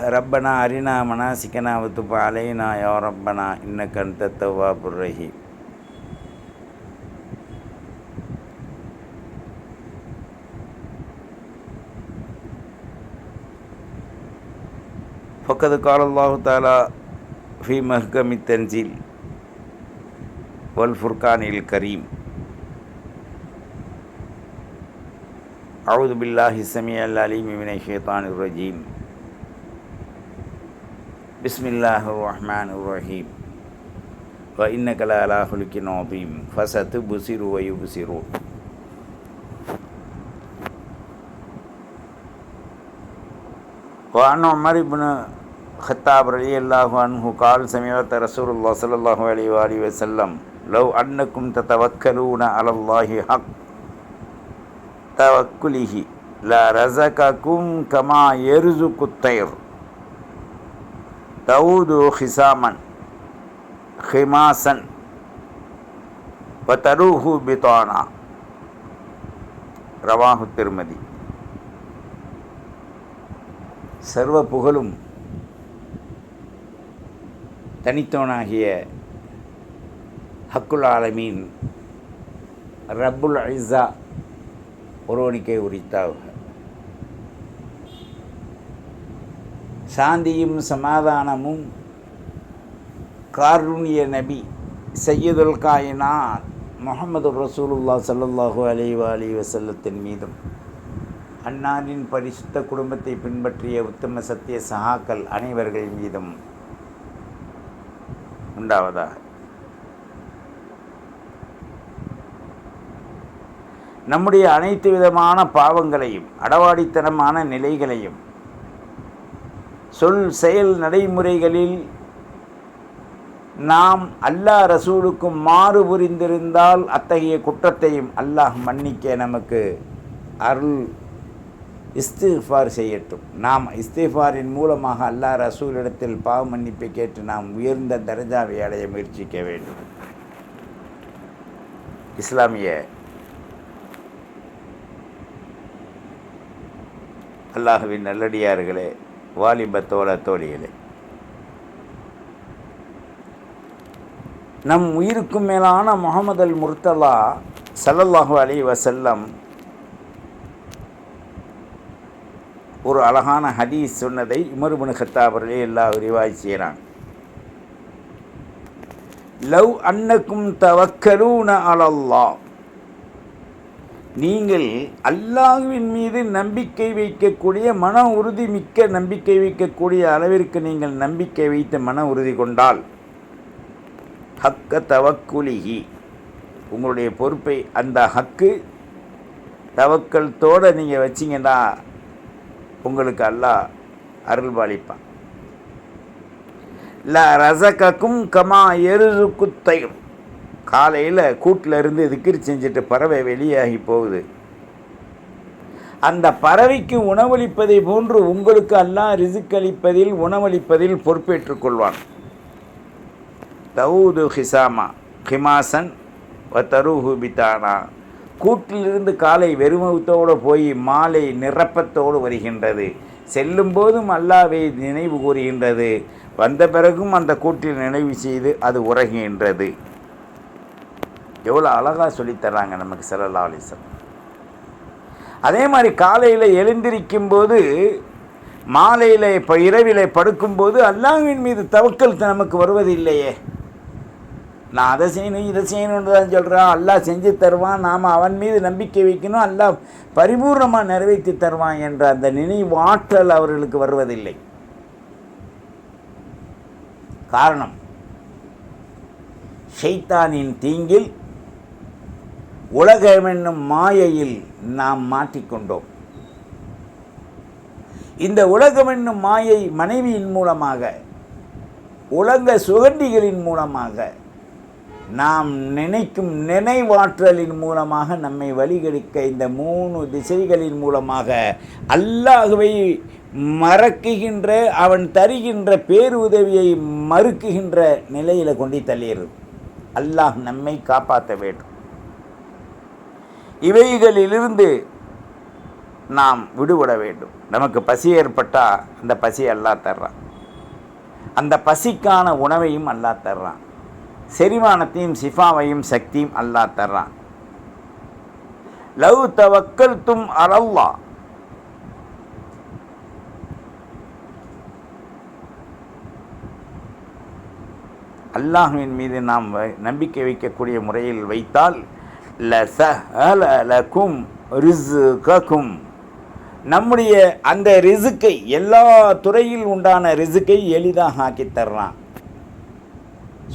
ربنا أرنا مناسكنا وتب علينا يا ربنا إنك أنت التواب الرحيم فقد قال الله تعالى في محكم التنزيل والفرقان الكريم أعوذ بالله السميع العليم من الشيطان الرجيم بسم الله الرحمن الرحيم. وإنك لعلى خلق عظيم. فستبصر ويبصرون. وعن عمر بن خطاب رضي الله عنه قال سمعت رسول الله صلى الله عليه وآله وسلم لو أنكم تتوكلون على الله حق توكله لرزقكم كما يرزق الطير. தவுது ஹிசாமன் ஹிமாசன் பத்தருஹு பிதானா ரவாஹு திருமதி சர்வ புகழும் தனித்தோனாகிய ஹக்குல் ஆலமீன் ரப்புல் ஐசா ஒருவனுக்கே உரித்தாக சாந்தியும் சமாதானமும் காருண்ய நபி சையதுல் காயினார் முகமது ரசூலுல்லா சல்லாஹூ அலி அலி வசல்லத்தின் மீதும். அன்னாரின் பரிசுத்த குடும்பத்தை பின்பற்றிய உத்தம சத்திய சகாக்கள் அனைவர்கள் மீதும் உண்டாவதாக. நம்முடைய அனைத்து விதமான பாவங்களையும் அடவாடித்தனமான நிலைகளையும் சொல் செயல் நடைமுறைகளில் நாம் அல்லாஹ் ரசூலுக்கும் மாறு புரிந்திருந்தால் அத்தகைய குற்றத்தையும் அல்லாஹ் மன்னிக்க நமக்கு அருள் இஸ்திஃபார் செய்யட்டும். நாம் இஸ்திஃபாரின் மூலமாக அல்லாஹ் ரசூலிடத்தில் பாவ மன்னிப்பை கேட்டு நாம் உயர்ந்த தரஜாவை அடைய முயற்சிக்க வேண்டும். இஸ்லாமிய அல்லாஹுவின் நல்லடியார்களே வாலிபத்தோட தோழிகளே. நம் உயிருக்கும் மேலான முகமது அல் முர்த்தலா சல்லல்லாஹு அலி வசல்லம் ஒரு அழகான ஹதீஸ் சொன்னதை உமர்புன் ஹத்தாபர்களே எல்லா விரிவாய் செய்கிறான் லவ் அன்னக்கும் தவக்கலூன அலல்லா நீங்கள் அல்லாஹுவின் மீது நம்பிக்கை வைக்கக்கூடிய மன உறுதி மிக்க நம்பிக்கை வைக்கக்கூடிய அளவிற்கு நீங்கள் நம்பிக்கை வைத்து மன உறுதி கொண்டால் ஹக்க தவக்குலிகி உங்களுடைய பொறுப்பை அந்த ஹக்கு தவக்கல்தோடு நீங்கள் வச்சிங்கன்னா உங்களுக்கு அல்லாஹ் அருள்பாலிப்பான். ல ரசகக்கும் கமா எருதுக்கு காலையில் கூட்டில் இருந்து திக்கிர் செஞ்சுட்டு பறவை வெளியாகி போகுது. அந்த பறவைக்கு உணவளிப்பதை போன்று உங்களுக்கு அல்லாஹ் ரிசுக்களிப்பதில் உணவளிப்பதில் பொறுப்பேற்றுக் கொள்வான். தவுது ஹிசாமா ஹிமாசன் வ தருஹு பித்தானா கூட்டிலிருந்து காலை வெறுமத்தோடு போய் மாலை நிரப்பத்தோடு வருகின்றது. செல்லும் போதும் அல்லாவை நினைவு கூறுகின்றது. வந்த பிறகும் அந்த கூட்டில் நினைவு செய்து அது உறங்குகின்றது. எவ்வளோ அழகாக சொல்லித்தர்றாங்க நமக்கு செல்லல்லா அலிசன் அதே மாதிரி காலையில் எழுந்திருக்கும் போது மாலையில் இப்போ இரவில் படுக்கும்போது அல்லாஹ்வின் மீது தவக்கல் நமக்கு வருவதில்லையே நான் அதை செய்யணும் இதை செய்யணும்னு தான் சொல்கிறான் அல்லாஹ் செஞ்சு தருவான். நாம் அவன் மீது நம்பிக்கை வைக்கணும். அல்லாஹ் பரிபூர்ணமாக நிறைவேற்றி தருவான் என்ற அந்த நினைவாற்றல் அவர்களுக்கு வருவதில்லை. காரணம் ஷைத்தானின் தீங்கில் உலகமென்னும் மாயையில் நாம் மாட்டிக்கொண்டோம். இந்த உலகமென்னும் மாயை மனைவியின் மூலமாக உலக சுகண்டிகளின் மூலமாக நாம் நினைக்கும் நினைவாற்றலின் மூலமாக நம்மை வழிகெடுக்க இந்த மூணு திசைகளின் மூலமாக அல்லாஹுவை மறக்குகின்ற அவன் தருகின்ற பேருதவியை மறுக்குகின்ற நிலையில் கொண்டு தள்ளிடுறது அல்லாஹ் நம்மை காப்பாற்ற வேண்டும். இவைகளிலிருந்து நாம் விடுபட வேண்டும். நமக்கு பசி ஏற்பட்டால் அந்த பசி அல்லாஹ் தர்றான். அந்த பசிக்கான உணவையும் அல்லாஹ் தர்றான். செரிமானத்தையும் சிஃபாவையும் சக்தியும் அல்லாஹ் தர்றான். லவ் தவக்கல் தும் அரல்லா அல்லாஹுவின் மீது நாம் வ- நம்பிக்கை வைக்கக்கூடிய முறையில் வைத்தால் லசஹல லகும் ரிஸ்ககும். நம்முடைய அந்த ரிசுக்கை எல்லா துறையில் உண்டான ரிசுக்கை எளிதாக ஆக்கி தர்றான்.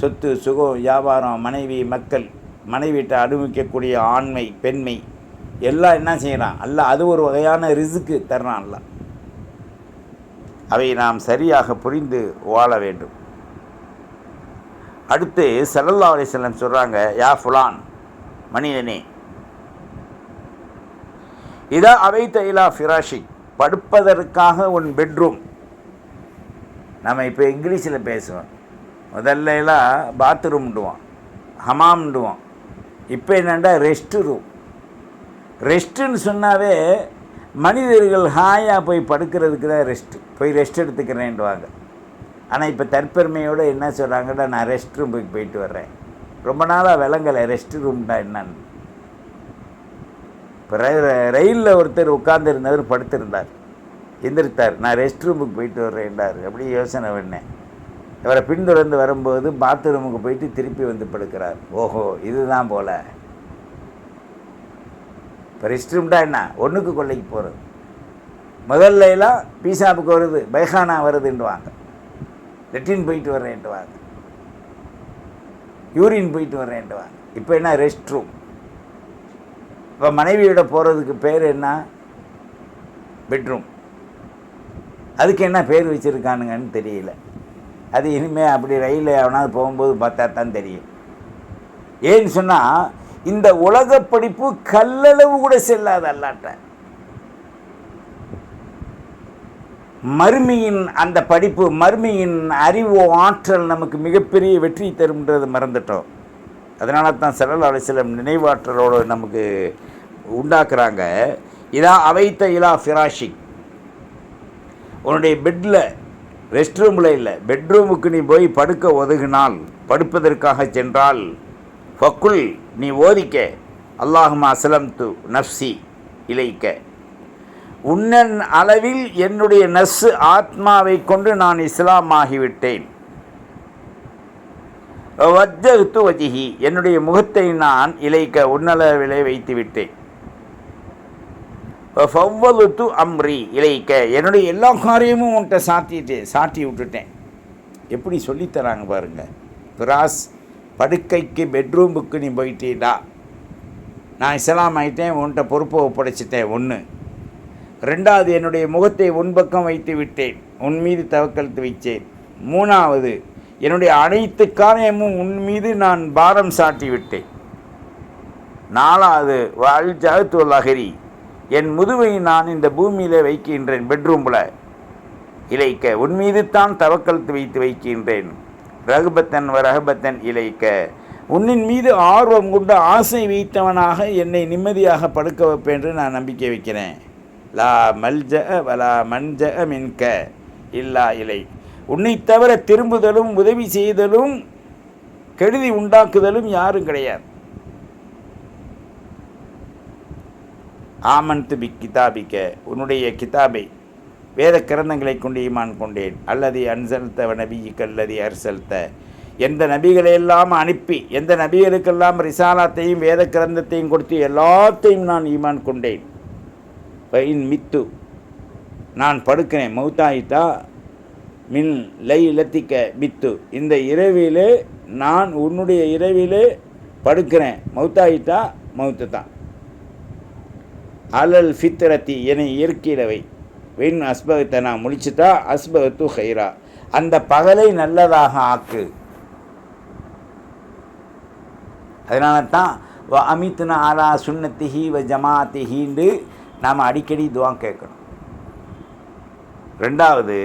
சொத்து சுகம் வியாபாரம் மனைவி மக்கள் மனைவிட்ட அனுபவிக்கக்கூடிய ஆண்மை பெண்மை எல்லாம் என்ன செய்கிறான் அல்ல அது ஒரு வகையான ரிசுக்கு தர்றான் அல்ல அவை நாம் சரியாக புரிந்து வாழ வேண்டும். அடுத்து செல்லல்லா அலிசல்லம் சொல்கிறாங்க யா ஃபுலான் மனிதனே இதா அவை தைலா ஃபிராஷி படுப்பதற்காக உன் பெட்ரூம். நம்ம இப்போ இங்கிலீஷில் பேசுவோம் முதல்ல எல்லாம் பாத்ரூம்டுவோம் ஹமாம்டுவோம் இப்போ என்னென்னா ரெஸ்ட் ரூம்? ரெஸ்ட்டுன்னு சொன்னாவே மனிதர்கள் ஹாயாக போய் படுக்கிறதுக்கு தான் ரெஸ்ட்டு போய் ரெஸ்ட் எடுத்துக்கிறேன்டுவாங்க. ஆனால் இப்போ தற்பெருமையோடு என்ன சொல்கிறாங்கன்னா நான் ரெஸ்ட் ரூமுக்கு போயிட்டு வர்றேன். ரொம்ப நாளாக விளங்கலை. ரெஸ்ட் ரூம்னா என்னன்னு. இப்போ ரயிலில் ஒருத்தர் உட்கார்ந்துருந்தவர் படுத்திருந்தார். எந்திரித்தார். நான் ரெஸ்ட் ரூமுக்கு போயிட்டு வர்றேன்டார். அப்படி யோசனை பண்ணேன். இவரை பின்தொடர்ந்து வரும்போது பாத்ரூமுக்கு போயிட்டு திருப்பி வந்து படுக்கிறார். ஓஹோ இதுதான் போல. இப்போ ரெஸ்ட் ரூம்டா என்ன? ஒன்றுக்கு கொள்ளைக்கு போகிறது முதல்ல எல்லாம் பீசாப்புக்கு வருது. பைஹானா வருதுன்னுவாங்க. லெட்டின் போயிட்டு வர்றேன்ட்டுவாங்க யூரின் போயிட்டு வரேன்டுவாங்க இப்போ என்ன ரெஸ்ட் ரூம் இப்போ மனைவியோட போகிறதுக்கு பேர் என்ன? பெட்ரூம் அதுக்கு என்ன பேர் வச்சுருக்கானுங்கன்னு தெரியல. அது இனிமேல் அப்படி ரயிலில் எவனாவது போகும்போது பார்த்தா தான் தெரியும். ஏன்னு சொன்னால் இந்த உலக படிப்பு கல்லளவு கூட செல்லாது அல்லாட்ட. மறுமையின் அந்த படிப்பு மறுமையின் அறிவு ஆற்றல் நமக்கு மிகப்பெரிய வெற்றி தரும்ன்றதை மறந்துட்டோம். அதனால தான் செல்லல் அலிஸ்லம் நினைவாற்றலோடு நமக்கு உண்டாக்குறாங்க. இதா அவைத்த இலா ஃபிராஷிக். உன்னுடைய பெட்டில் ரெஸ்ட் ரூமில் இல்லை பெட்ரூமுக்கு நீ போய் படுக்க ஒதுகினால் படுப்பதற்காக சென்றால் ஃபக்குல் நீ ஓதிக்க. அல்லாஹுமா அஸ்லம் து நஃப்சி இலைக்க. உன்னன் அளவில் என்னுடைய நஸ்ஸு ஆத்மாவை கொண்டு நான் இஸ்லாம் ஆகிவிட்டேன் வஜ்ஜத்து வஜிஹி. என்னுடைய முகத்தை நான் இலைக்க உன்னளவிலே வைத்து விட்டேன் ஃபவ்வலுத்து அம்ரி. இலைக்க. என்னுடைய எல்லா காரியமும் உன்கிட்ட சாத்திட்டு சாட்டி விட்டுட்டேன். எப்படி சொல்லித்தராங்க பாருங்க. பிராஸ் படுக்கைக்கு பெட்ரூமுக்கு நீ போயிட்டீடா. நான் இஸ்லாம் ஆகிட்டேன் உன்கிட்ட பொறுப்பை ஒப்படைச்சிட்டேன் ஒன்று ரெண்டாவது என்னுடைய முகத்தை உன் பக்கம் வைத்து விட்டேன். உன் மீது தவக்கழுத்து வைத்தேன் மூணாவது என்னுடைய அனைத்து காரியமும் உன் மீது நான் பாரம் சாட்டி விட்டேன். நாலாவது வாழ் ஜகத்துவல் அகரி என் முதுவை நான் இந்த பூமியில் வைக்கின்றேன் பெட்ரூமில் இலைக்க உன் மீது தான் தவக்கழுத்து வைத்து வைக்கின்றேன். ரகுபத்தன் வ ரகுபத்தன் இலைக்க உன்னின் மீது ஆர்வம் கொண்டு ஆசை வைத்தவனாக என்னை நிம்மதியாக படுக்க வைப்பேன் என்று நான் நம்பிக்கை வைக்கிறேன். லா மல்ஜ வலா மன்ஜ மின்க இல்லா இலை. உன்னை தவிர திரும்புதலும் உதவி செய்தலும் கெடுதி உண்டாக்குதலும் யாரும் கிடையாது. ஆமன்து பி கிதாபிக்க உன்னுடைய கிதாபை வேத கிரந்தங்களை கொண்டு ஈமான் கொண்டேன். அல்லது அன்சல்த நபிக்கு அல்லது அர்சல்த. எந்த நபிகளையெல்லாம் அனுப்பி எந்த நபிகளுக்கெல்லாம் ரிசாலாத்தையும் வேத கிரந்தத்தையும் கொடுத்து எல்லாத்தையும் நான் ஈமான் கொண்டேன். பயின் மித்து நான் படுக்கிறேன். மௌத்தாயிட்டா? மின் லை இலத்திக்க மித்து. இந்த இரவிலே நான் உன்னுடைய இரவிலே படுக்கிறேன். மௌத்தாயிட்டா? மௌத்து தான் அலல் ஃபித்ரத்தி என இயற்கையிலவை. வின் அஸ்பகத்தை நான் முடிச்சுட்டா அஸ்பகத்து ஹைரா. அந்த பகலை நல்லதாக ஆக்கு. அதனால தான் வ அமித்னா ஆலா சுன்னத்திஹி வ ஜமாத்திஹின்னு நாம் அடிக்கடி துவா கேட்கணும். ரெண்டாவது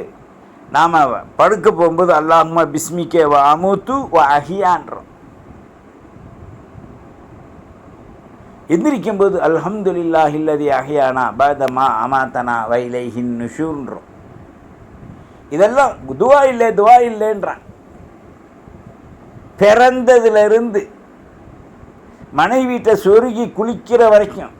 நாம் படுக்க போகும்போது அல்லாஹுமா பிஸ்மிக்கே வ அமுத்து வ அஹியான்றோம். எந்திரிக்கும்போது போது ஹில்லதி இல்லதி அஹியானா பதமா அமாத்தனா வைலைஹின் ஷூன்றோம் இதெல்லாம் துவா இல்லை துவா இல்லைன்றான். பிறந்ததுலேருந்து மனைவிட்ட சொருகி குளிக்கிற வரைக்கும்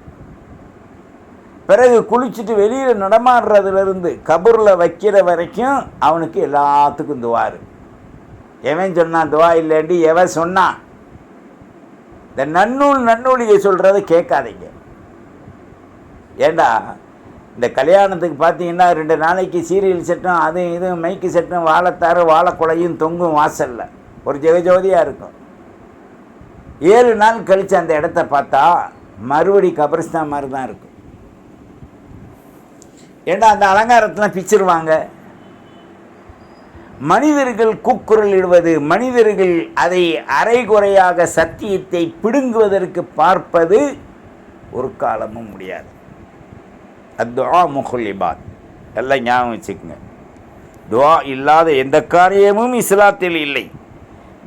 பிறகு குளிச்சுட்டு வெளியில் நடமாடுறதுலேருந்து கபூரில் வைக்கிற வரைக்கும் அவனுக்கு எல்லாத்துக்கும் துவாரு எவன் சொன்னான் துவா இல்லைண்டி எவன் சொன்னான்? இந்த நன்னூல் நன்னூலியை சொல்கிறத கேட்காதீங்க. ஏண்டா இந்த கல்யாணத்துக்கு பார்த்தீங்கன்னா ரெண்டு நாளைக்கு சீரியல் செட்டும் அது இதுவும் மைக்கு செட்டும் வாழைத்தாறு வாழைக்குலையும் தொங்கும் வாசலில். ஒரு ஜெகஜோதியாக இருக்கும். ஏழு நாள் கழித்து அந்த இடத்த பார்த்தா மறுபடி கபரிஸ்தான் மாதிரி தான் இருக்கும் ஏண்டா அந்த அலங்காரத்தெலாம் பிச்சிருவாங்க? மனிதர்கள் கூக்குரல் இடுவது மனிதர்கள் அதை அரைகுறையாக சத்தியத்தை பிடுங்குவதற்கு பார்ப்பது ஒரு காலமும் முடியாது. அத்வா முஹுலிபாத் எல்லாம் ஞாபகம் வச்சுக்கோங்க. துவா இல்லாத எந்த காரியமும் இஸ்லாத்தில் இல்லை.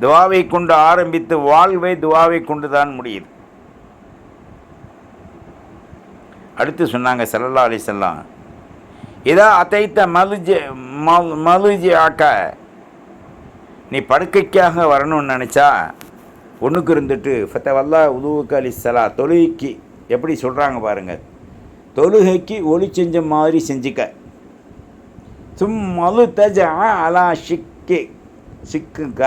துவாவை கொண்டு ஆரம்பித்து வாழ்வை துவாவை கொண்டு தான் முடியுது. அடுத்து சொன்னாங்க சல்லல்லா அலிசல்லாம் இதா அத்தைத்த மலுஜ மலுஜி ஆக்க நீ படுக்கைக்காக வரணும்னு நினச்சா ஒன்றுக்கு இருந்துட்டு ஃபத்தவல்லா உதுவுக்கு அலிசலா தொழுகைக்கு எப்படி சொல்கிறாங்க பாருங்கள் தொழுகைக்கு ஒளி செஞ்ச மாதிரி செஞ்சுக்க. சும் மலு தஜ அலா ஷிக்கு சிக்குங்க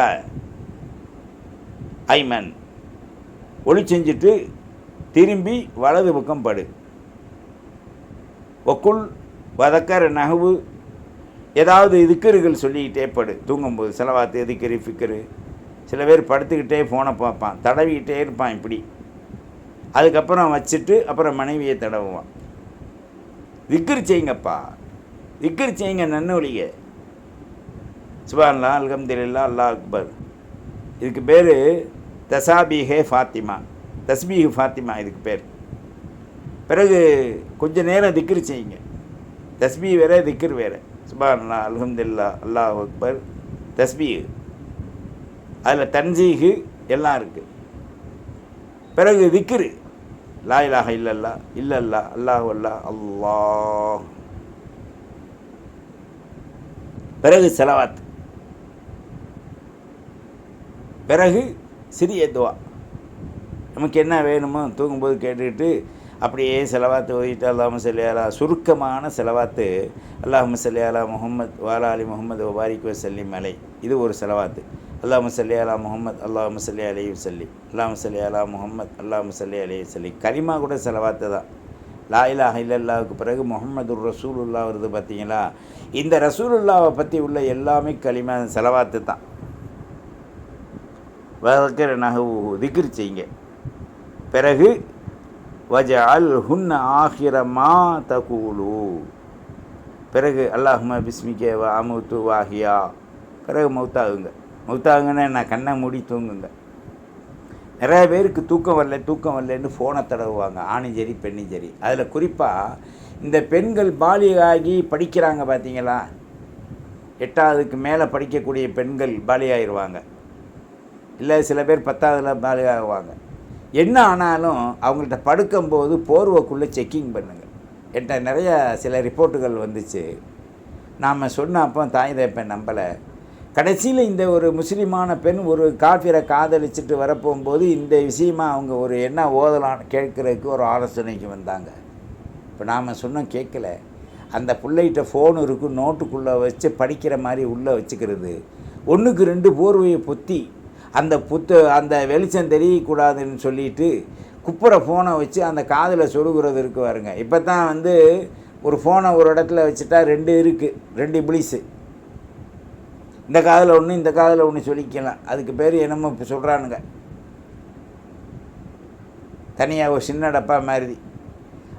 ஐமன் ஒளி செஞ்சுட்டு திரும்பி வலது பக்கம் படு. ஒக்குள் வதக்கர் நகவு ஏதாவது இதுக்கர்கள் சொல்லிக்கிட்டே படு. தூங்கும்போது செலவாத்து எதுக்கரு ஃபிக்கரு சில பேர் படுத்துக்கிட்டே ஃபோனை பார்ப்பான். தடவிக்கிட்டே இருப்பான் இப்படி. அதுக்கப்புறம் வச்சுட்டு அப்புறம் மனைவியை தடவுவான். திக்கர் செய்யுங்கப்பா திக்கர் செய்யுங்க நன்னொழிக சுபான்லா அல்ஹம்துலில்லா அல்லா அக்பர். இதுக்கு பேர் தசாபீஹே ஃபாத்திமா. தஸ்பீஹ் ஃபாத்திமா இதுக்கு பேர். பிறகு கொஞ்ச நேரம் திக்ரு செய்யுங்க. தஸ்பீ வேறு திக்ர் வேறு. சுபான்லா அலமதுல்லா அல்லாஹ் அக்பர். தஸ்பீஹ் அதில் தன்ஜீகு எல்லாம் இருக்குது பிறகு திக்ரு. லா இலாக இல்லல்லா இல்லல்லா அல்லாஹ் அல்லா அல்லாஹ். பிறகு செலவாத். பிறகு சிறிய துவா. நமக்கு என்ன வேணுமோ தூங்கும்போது கேட்டுக்கிட்டு அப்படியே செலவாத்து ஓதிட்டு அல்லாஹ் சல்லியாலா சுருக்கமான செலவாத்து அல்லாஹ் சல்லியாலா முகமது வாலா அலி முகமது ஒபாரிக் வசல்லிம் அலை. இது ஒரு செலவாத்து. அல்லாஹ் சல்லி முகமது அல்லாஹ் சல்லி அலி வசல்லி அல்லாஹ் சல்லி முகமது அல்லாஹ் சல்லி அலி வசல்லி கரிமா கூட செலவாத்து தான். லா இலாஹ இல்லல்லாவுக்கு பிறகு முகமது ரசூலுல்லா வருது பார்த்தீங்களா? இந்த ரசூலுல்லாவை பற்றி உள்ள எல்லாமே களிமா செலவாத்து தான். வதக்கிற நகவு திக்ர் செய்யுங்க. பிறகு வஜ அல் ஹுன்ன ஆஹிரமா தகூலு. பிறகு அல்லாஹுமா பிஸ்மிகே வா அமுத்து வாஹியா. பிறகு மௌத்தாகுங்க. மௌத்தாகுங்கன்னா நான் கண்ணை மூடி தூங்குங்க. நிறைய பேருக்கு தூக்கம் வரல தூக்கம் வரலன்னு ஃபோனை தடவுவாங்க. ஆணும் சரி பெண்ணும் சரி. அதில் குறிப்பாக இந்த பெண்கள் பாலியாகி படிக்கிறாங்க பார்த்தீங்களா எட்டாவதுக்கு மேலே படிக்கக்கூடிய பெண்கள் பாலியாகிடுவாங்க இல்லை சில பேர் பத்தாவதில் பாலியாகுவாங்க. என்ன ஆனாலும் அவங்கள்ட்ட படுக்கும்போது போர்வைக்குள்ளே செக்கிங் பண்ணுங்கள் என்கிட்ட நிறைய சில ரிப்போர்ட்டுகள் வந்துச்சு. நாம் சொன்ன அப்போ தாய் தப்பேன் நம்பலை. கடைசியில் இந்த ஒரு முஸ்லீமான பெண் ஒரு காஃபிரை காதலிச்சுட்டு வரப்போகும்போது இந்த விஷயமா அவங்க ஒரு என்ன ஓதலான்னு கேட்குறதுக்கு ஒரு ஆலோசனைக்கு வந்தாங்க. இப்போ நாம் சொன்னோம் கேட்கல. அந்த பிள்ளைகிட்ட ஃபோன் இருக்கும் நோட்டுக்குள்ளே வச்சு படிக்கிற மாதிரி உள்ளே வச்சுக்கிறது. ஒன்றுக்கு ரெண்டு போர்வையை பொத்தி அந்த புத்து அந்த வெளிச்சம் தெரியக்கூடாதுன்னு சொல்லிட்டு குப்புற ஃபோனை வச்சு அந்த காதில் சொருகிறது இருக்கு பாருங்க. இப்போ தான் வந்து ஒரு ஃபோனை ஒரு இடத்துல வச்சுட்டா ரெண்டு இருக்குது ரெண்டு இப்ளீஸு இந்த காதில் ஒன்று இந்த காதில் ஒன்று சொல்லிக்கலாம். அதுக்கு பேர் என்னமோ இப்போ சொல்கிறானுங்க தனியாக ஒரு சின்ன டப்பா மாதிரி.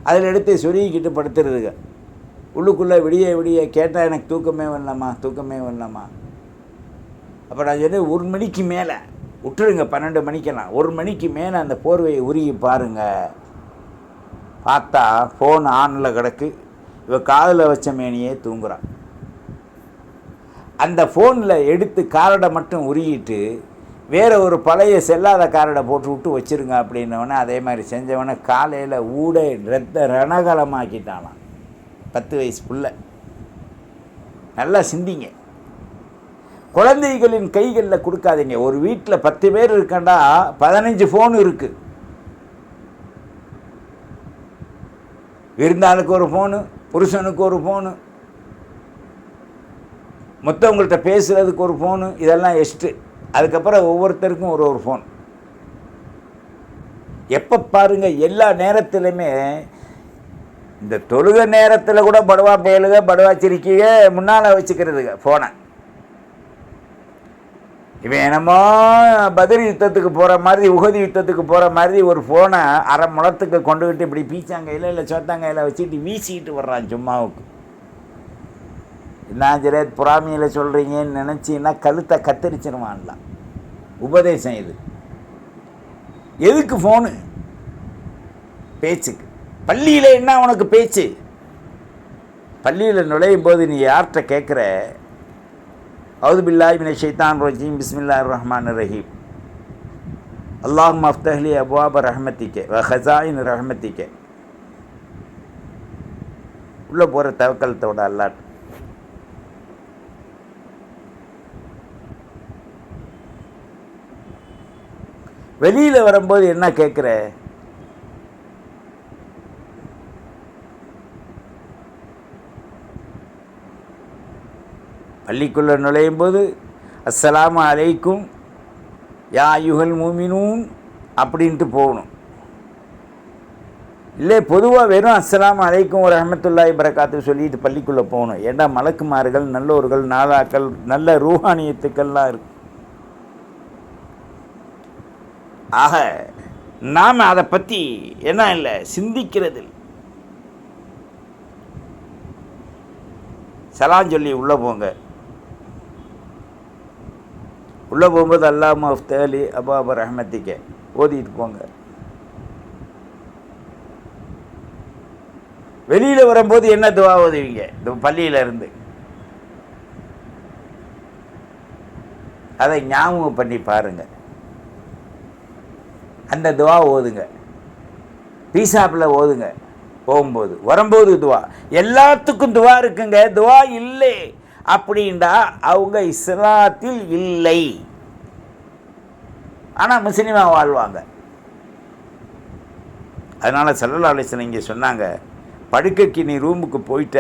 அதில் எடுத்து சொருகிக்கிட்டு படுத்துறதுங்க. உள்ளுக்குள்ளே விடிய விடிய கேட்டால் எனக்கு தூக்கமே வரலாமா தூக்கமே வரலாமா அப்போ நான் சொன்னேன் ஒரு மணிக்கு மேலே. விட்டுருங்க பன்னெண்டு மணிக்கெல்லாம். ஒரு மணிக்கு மேலே அந்த போர்வையை உருகி பாருங்கள் பார்த்தா ஃபோன் ஆனில் கிடக்கு. இவ காதில் வச்ச மேனியே தூங்குறான் அந்த ஃபோனில் எடுத்து காரடை மட்டும் உருகிட்டு வேறு ஒரு பழைய செல்லாத காரடை போட்டு விட்டு வச்சிருங்க அப்படின்னவனே அதே மாதிரி செஞ்சவனே காலையில் ஊடே ரத்த ரணகலமாக்கிட்டானான் பத்து வயசு புள்ள. நல்லா சிந்திங்க. குழந்தைகளின் கைகளில் கொடுக்காதீங்க. ஒரு வீட்டில் பத்து பேர் இருக்கண்டா பதினஞ்சு ஃபோன் இருக்குது விருந்தாளுக்கு ஒரு ஃபோனு புருஷனுக்கு ஒரு ஃபோனு மொத்தவங்கள்ட்ட பேசுகிறதுக்கு ஒரு ஃபோனு இதெல்லாம் எஸ்ட்டு அதுக்கப்புறம் ஒவ்வொருத்தருக்கும் ஒரு ஒரு ஃபோன் எப்போ பாருங்க எல்லா நேரத்திலுமே இந்த தொழுக நேரத்தில் கூட படுவா பேலுக படுவா சிரிக்கிக முன்னால் வச்சுக்கிறதுங்க ஃபோனை இவன் என்னமோ பதில் யுத்தத்துக்கு போகிற மாதிரி உகதி யுத்தத்துக்கு போகிற மாதிரி ஒரு ஃபோனை அரை முளத்துக்கு கொண்டுக்கிட்டு இப்படி பீச்சாங்கையில் இல்லை சோத்தாங்கையில் வச்சுட்டு வீசிக்கிட்டு வர்றான் சும்மாவுக்கு என்ன ஜெரேத் புறாமியில் சொல்கிறீங்கன்னு நினச்சின்னா கழுத்தை கத்தரிச்சிருவான்லாம் உபதேசம் இது. எதுக்கு ஃபோனு பேச்சுக்கு. பள்ளியில் என்ன உனக்கு பேச்சு? பள்ளியில் நுழையும் போது நீ யார்கிட்ட கேட்குற அவுது பில்லாய் மின ஷைத்தான் ரஜீம் பிஸ்மில்லா ரஹ்மான் ரஹீம் அல்லாஹ் மஃப்தஹ்லி அபுவாப ரஹமத்திக்கே வ ஹசாயின் ரஹமத்திக்கே உள்ளே போகிற தவக்கலத்தோட அல்லாட் வெளியில் வரும்போது என்ன கேட்குற பள்ளிக்குள்ளே நுழையும் போது அஸ்ஸலாமு அலைக்கும் யா யுகல் மூமினூன் அப்படின்ட்டு போகணும். இல்லை பொதுவாக வெறும் அஸ்லாம் அலைக்கும் ஒரு அஹமத்துல்லாய் பரக்காத்து சொல்லிட்டு பள்ளிக்குள்ளே போகணும். ஏண்டா மலக்குமார்கள் நல்லோர்கள் நாதாக்கள் நல்ல ரூஹானியத்துக்கள்லாம் இருக்கு. ஆக நாம் அதை பற்றி என்ன இல்லை சிந்திக்கிறது சலான் சொல்லி உள்ளே போங்க. உள்ளே போகும்போது அல்லாம அஃப்தலி அபாப ரஹமத்திக்க. ஓதிட்டு போங்க. வெளியில் வரும்போது என்ன துவா ஓதுவீங்க? இந்த பள்ளியில இருந்து அதை ஞாபகம் பண்ணி பாருங்க. அந்த துவா ஓதுங்க. பீசாப்பில் ஓதுங்க. போகும்போது. வரும்போது துவா. எல்லாத்துக்கும் துவா இருக்குங்க. துவா இல்லை. அப்படின்னா அவங்க இஸ்லாத்தில் இல்லை. ஆனால் முஸ்லீமா வாழ்வாங்க. அதனால் சல்லல்லா அலிஸ்லாம் இங்கே சொன்னாங்க படுக்கைக்கு நீ ரூமுக்கு போயிட்ட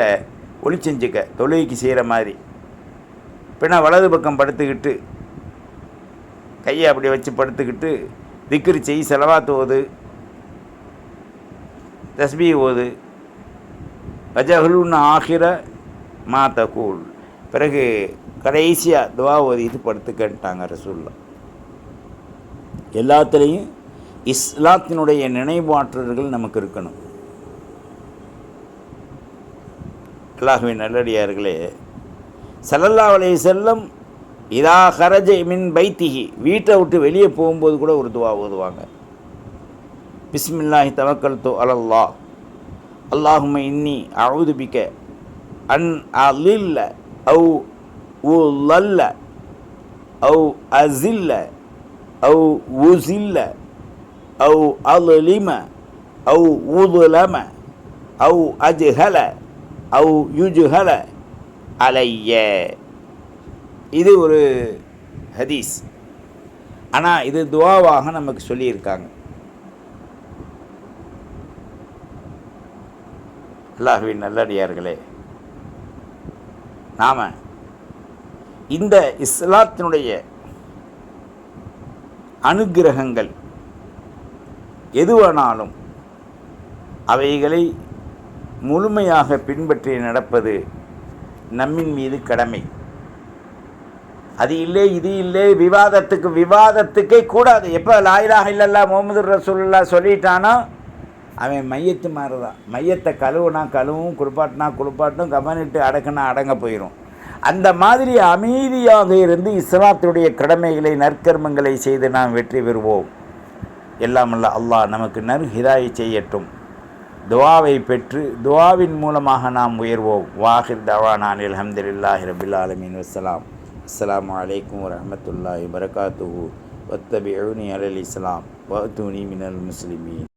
ஒளி செஞ்சுக்க தொழுகைக்கு செய்கிற மாதிரி. பின்னா வலது பக்கம் படுத்துக்கிட்டு கையை அப்படி வச்சு படுத்துக்கிட்டு திக்ரு செய் செலவாத்து ஓது தஸ்பி ஓது வஜஹலுன்னு ஆகிற மா தகூல். பிறகு கடைசியாக துவா ஓதிட்டு படுத்துக்கன்ட்டாங்க ரசூல்லா எல்லாத்துலேயும் இஸ்லாத்தினுடைய நினைவாற்றல்கள் நமக்கு இருக்கணும். அல்லாஹுவை நல்லடியார்களே சல்லல்லா அலைஹி செல்லம் இதா ஹரஜ மின் பைத்திகி வீட்டை விட்டு வெளியே போகும்போது கூட ஒரு துவா ஓதுவாங்க. பிஸ்மில்லாஹி தவக்கல் தோ அலல்லா அல்லாஹும இன்னி அவுதுபிக்க அன் அலில்ல அவு உலல்ல அவு அசில்ல அவு உசில்ல அவு அலுலிம அவு உதுலம அவு அஜுஹல அவு யுஜுஹல அலைய இது ஒரு ஹதீஸ். ஆனால் இது துவாவாக நமக்கு சொல்லியிருக்காங்க. அல்லாஹுவின் நல்லடியார்களே நாம் இந்த இஸ்லாத்தினுடைய அனுக்கிரகங்கள் எதுவானாலும் அவைகளை முழுமையாக பின்பற்றி நடப்பது நம்மின் மீது கடமை. அது இல்லை இது இல்லை விவாதத்துக்கு விவாதத்துக்கே கூடாது. எப்போ லாயிலாக இல்லல்லா முகமது ரசூல்லா சொல்லிட்டானோ அவன் மையத்து மாதிரி தான் மையத்தை கழுவுனா கழுவும் குளிப்பாட்டினா குளிப்பாட்டும் கவனிட்டு அடக்குனா அடங்க போயிடும் அந்த மாதிரி அமைதியாக இருந்து இஸ்லாத்துடைய கடமைகளை நற்கர்மங்களை செய்து நாம் வெற்றி பெறுவோம். எல்லாம் அல்ல அல்லாஹ் நமக்கு நர் ஹிதாயை செய்யட்டும். துவாவை பெற்று துவாவின் மூலமாக நாம் உயர்வோம். வாஹிர் தவானான் அலமதுல்லாஹி ரபில் ஆலமீன். அஸ்லாம் வலைக்கம் வரமத்துல்லாஹி வரஹ்மத்துல்லாஹி வத்தபி அழுனி அலல் இஸ்லாம். வத்துனி மினல் முஸ்லிமீன்.